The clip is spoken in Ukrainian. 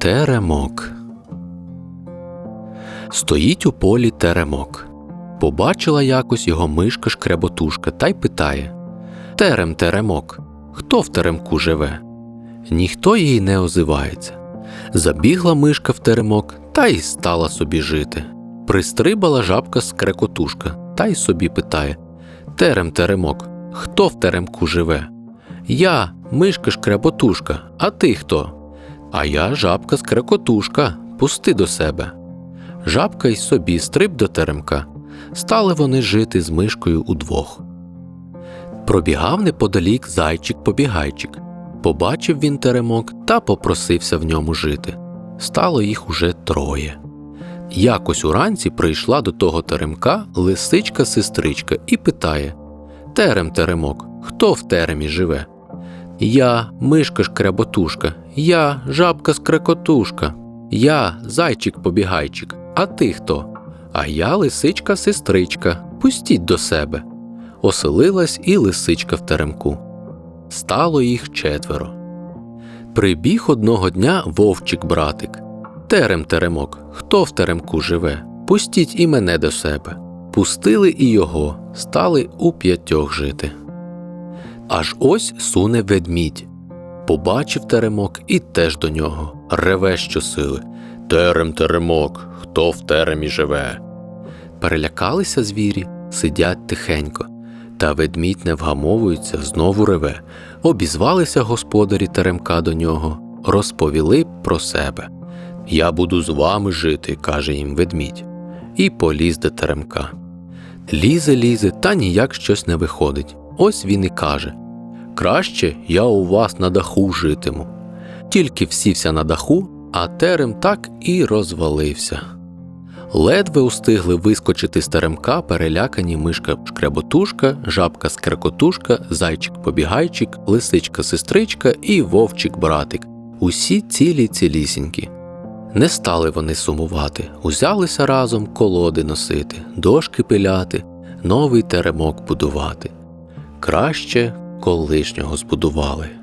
Теремок. Стоїть у полі теремок. Побачила якось його мишка шкряботушка та й питає Терем теремок, хто в теремку живе? Ніхто їй не озивається. Забігла мишка в теремок та й стала собі жити. Пристрибала жабка скрекотушка та й собі питає Терем теремок, хто в теремку живе? Я, мишка шкряботушка, а ти хто? А я жабка скрекотушка, пусти до себе. Жабка й собі стриб до теремка. Стали вони жити з мишкою удвох. Пробігав неподалік зайчик-побігайчик. Побачив він теремок та попросився в ньому жити. Стало їх уже троє. Якось уранці прийшла до того теремка лисичка-сестричка і питає Терем теремок, хто в теремі живе? Я, мишка шкряботушка, я, жабка скрекотушка, я, зайчик-побігайчик, а ти хто? А я лисичка-сестричка, пустіть до себе. Оселилась і лисичка в теремку. Стало їх четверо. Прибіг одного дня вовчик-братик. Терем теремок, хто в теремку живе? Пустіть і мене до себе. Пустили і його, стали у п'ятьох жити. Аж ось суне ведмідь. Побачив теремок і теж до нього. Реве щосили. Терем теремок, хто в теремі живе. Перелякалися звірі, сидять тихенько. Та ведмідь не вгамовується, знову реве. Обізвалися господарі теремка до нього, розповіли про себе. Я буду з вами жити, каже їм ведмідь, і поліз до теремка. Лізе, лізе, та ніяк щось не виходить. Ось він і каже Краще я у вас на даху житиму. Тільки всівся на даху, а терем так і розвалився. Ледве устигли вискочити з теремка перелякані мишка шкряботушка, жабка скрекотушка, зайчик-побігайчик, лисичка-сестричка і вовчик-братик. Усі цілі цілісінькі. Не стали вони сумувати, узялися разом колоди носити, дошки пиляти, новий теремок будувати. Краще колишнього збудували.